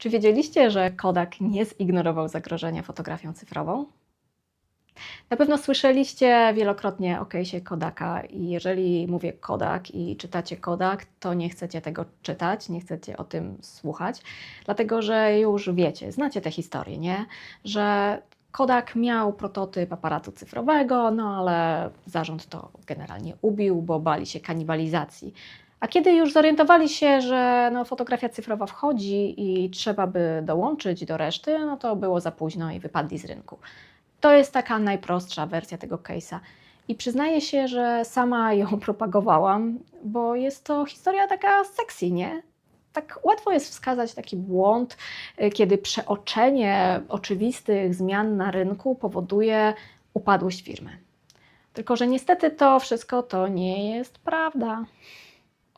Czy wiedzieliście, że Kodak nie zignorował zagrożenia fotografią cyfrową? Na pewno słyszeliście wielokrotnie o case'ie Kodaka i jeżeli mówię Kodak i czytacie Kodak, to nie chcecie tego czytać, nie chcecie o tym słuchać, dlatego że już wiecie, znacie tę historię, nie? Że Kodak miał prototyp aparatu cyfrowego, no ale zarząd to generalnie ubił, bo bali się kanibalizacji. A kiedy już zorientowali się, że no, fotografia cyfrowa wchodzi i trzeba by dołączyć do reszty, no to było za późno i wypadli z rynku. To jest taka najprostsza wersja tego case'a. I przyznaję się, że sama ją propagowałam, bo jest to historia taka sexy, nie? Tak łatwo jest wskazać taki błąd, y, kiedy przeoczenie oczywistych zmian na rynku powoduje upadłość firmy. Tylko, że niestety to wszystko to nie jest prawda.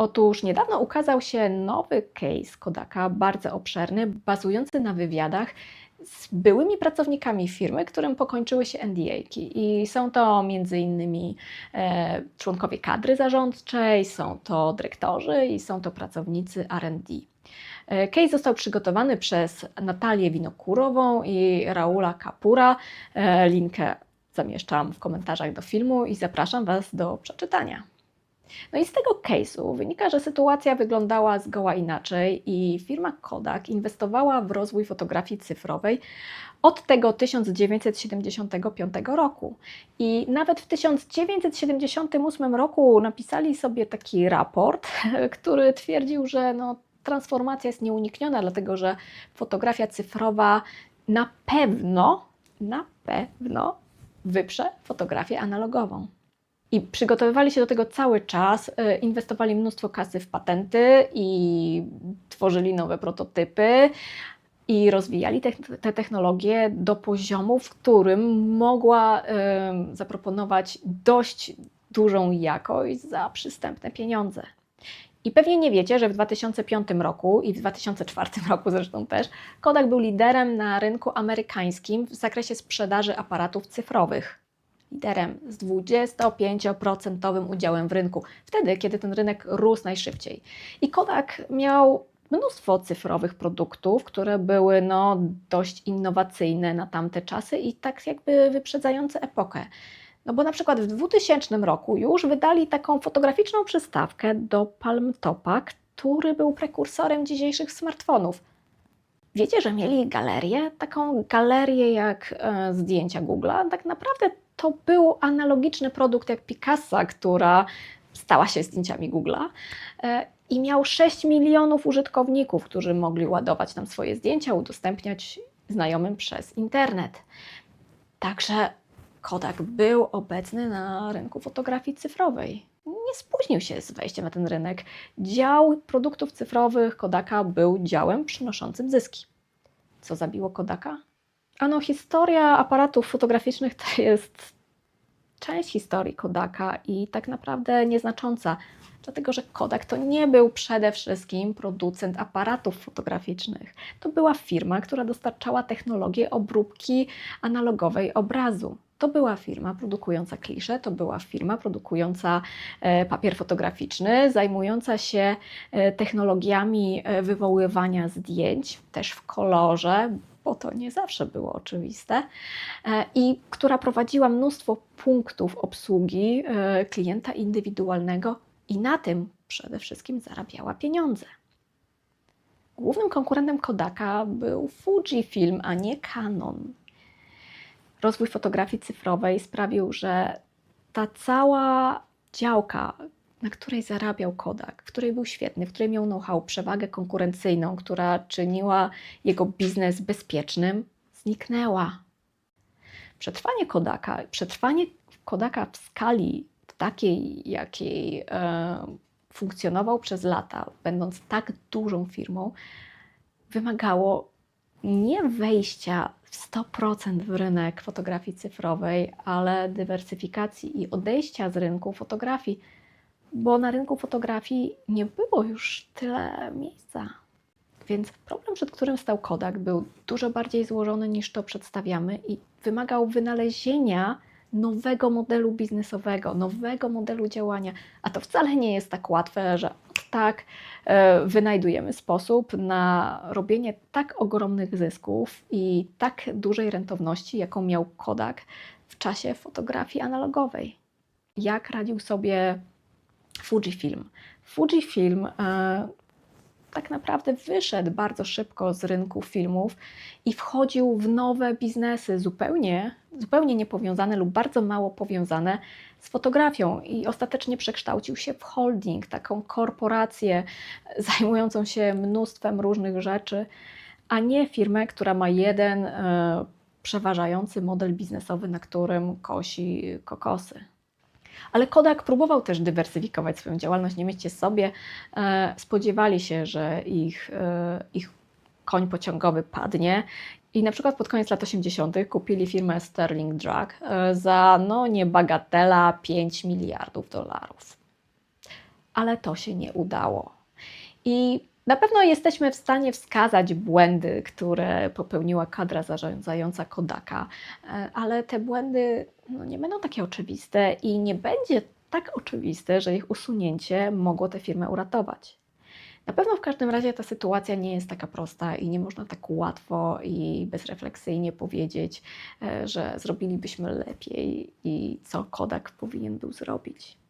Otóż niedawno ukazał się nowy case Kodaka, bardzo obszerny, bazujący na wywiadach z byłymi pracownikami firmy, którym pokończyły się NDA-ki. I są to m.in. E, członkowie kadry zarządczej, są to dyrektorzy i są to pracownicy RD. E, case został przygotowany przez Natalię Winokurową i Raula Kapura. E, linkę zamieszczam w komentarzach do filmu i zapraszam Was do przeczytania. No i z tego case'u wynika, że sytuacja wyglądała zgoła inaczej i firma Kodak inwestowała w rozwój fotografii cyfrowej od tego 1975 roku. I nawet w 1978 roku napisali sobie taki raport, który twierdził, że no, transformacja jest nieunikniona, dlatego że fotografia cyfrowa na pewno, na pewno wyprze fotografię analogową. I przygotowywali się do tego cały czas, y, inwestowali mnóstwo kasy w patenty i tworzyli nowe prototypy i rozwijali te, te technologie do poziomu, w którym mogła y, zaproponować dość dużą jakość za przystępne pieniądze. I pewnie nie wiecie, że w 2005 roku i w 2004 roku zresztą też Kodak był liderem na rynku amerykańskim w zakresie sprzedaży aparatów cyfrowych liderem z 25% udziałem w rynku, wtedy, kiedy ten rynek rósł najszybciej. I Kodak miał mnóstwo cyfrowych produktów, które były no, dość innowacyjne na tamte czasy i tak jakby wyprzedzające epokę. No bo na przykład w 2000 roku już wydali taką fotograficzną przystawkę do Palm Topa, który był prekursorem dzisiejszych smartfonów. Wiecie, że mieli galerię, taką galerię jak e, zdjęcia Google'a. Tak naprawdę to był analogiczny produkt jak Picasa, która stała się zdjęciami Google'a e, i miał 6 milionów użytkowników, którzy mogli ładować tam swoje zdjęcia, udostępniać znajomym przez internet. Także Kodak był obecny na rynku fotografii cyfrowej. Nie spóźnił się z wejściem na ten rynek. Dział produktów cyfrowych Kodaka był działem przynoszącym zyski. Co zabiło Kodaka? Ano, historia aparatów fotograficznych to jest część historii Kodaka i tak naprawdę nieznacząca, dlatego że Kodak to nie był przede wszystkim producent aparatów fotograficznych. To była firma, która dostarczała technologię obróbki analogowej obrazu. To była firma produkująca klisze, to była firma produkująca e, papier fotograficzny, zajmująca się e, technologiami e, wywoływania zdjęć, też w kolorze, to nie zawsze było oczywiste, i która prowadziła mnóstwo punktów obsługi klienta indywidualnego i na tym przede wszystkim zarabiała pieniądze. Głównym konkurentem Kodaka był Fujifilm, a nie Canon rozwój fotografii cyfrowej sprawił, że ta cała działka, na której zarabiał Kodak, w której był świetny, w której miał know-how, przewagę konkurencyjną, która czyniła jego biznes bezpiecznym, zniknęła. Przetrwanie Kodaka, przetrwanie Kodaka w skali takiej, jakiej e, funkcjonował przez lata, będąc tak dużą firmą, wymagało nie wejścia w 100% w rynek fotografii cyfrowej, ale dywersyfikacji i odejścia z rynku fotografii, bo na rynku fotografii nie było już tyle miejsca. Więc problem, przed którym stał Kodak, był dużo bardziej złożony niż to przedstawiamy i wymagał wynalezienia nowego modelu biznesowego, nowego modelu działania. A to wcale nie jest tak łatwe, że tak e, wynajdujemy sposób na robienie tak ogromnych zysków i tak dużej rentowności, jaką miał Kodak w czasie fotografii analogowej. Jak radził sobie Fujifilm? Fujifilm e, tak naprawdę wyszedł bardzo szybko z rynku filmów i wchodził w nowe biznesy, zupełnie, zupełnie niepowiązane lub bardzo mało powiązane z fotografią i ostatecznie przekształcił się w holding, taką korporację zajmującą się mnóstwem różnych rzeczy, a nie firmę, która ma jeden e, przeważający model biznesowy, na którym kosi kokosy. Ale Kodak próbował też dywersyfikować swoją działalność. Nie mieście sobie, e, spodziewali się, że ich, e, ich koń pociągowy padnie. I na przykład pod koniec lat 80. kupili firmę Sterling Drug e, za no niebagatela 5 miliardów dolarów. Ale to się nie udało. I na pewno jesteśmy w stanie wskazać błędy, które popełniła kadra zarządzająca Kodaka, e, ale te błędy no, nie będą takie oczywiste i nie będzie tak oczywiste, że ich usunięcie mogło tę firmę uratować. Na pewno w każdym razie ta sytuacja nie jest taka prosta i nie można tak łatwo i bezrefleksyjnie powiedzieć, e, że zrobilibyśmy lepiej i co Kodak powinien był zrobić.